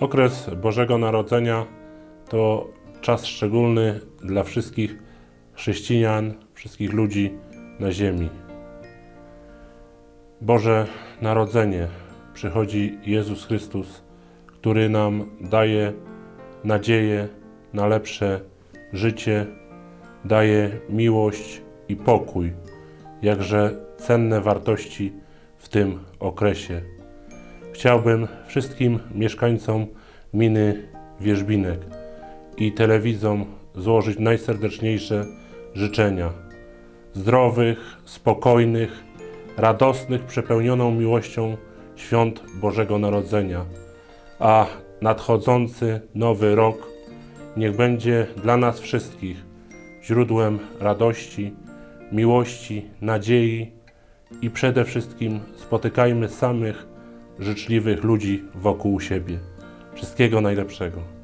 Okres Bożego Narodzenia to czas szczególny dla wszystkich chrześcijan, wszystkich ludzi na ziemi. Boże Narodzenie przychodzi Jezus Chrystus, który nam daje nadzieję na lepsze życie, daje miłość i pokój, jakże cenne wartości w tym okresie. Chciałbym wszystkim mieszkańcom gminy Wierzbinek i telewizom złożyć najserdeczniejsze życzenia. Zdrowych, spokojnych, radosnych, przepełnioną miłością świąt Bożego Narodzenia, a nadchodzący nowy rok niech będzie dla nas wszystkich źródłem radości, miłości, nadziei i przede wszystkim spotykajmy samych życzliwych ludzi wokół siebie. Wszystkiego najlepszego.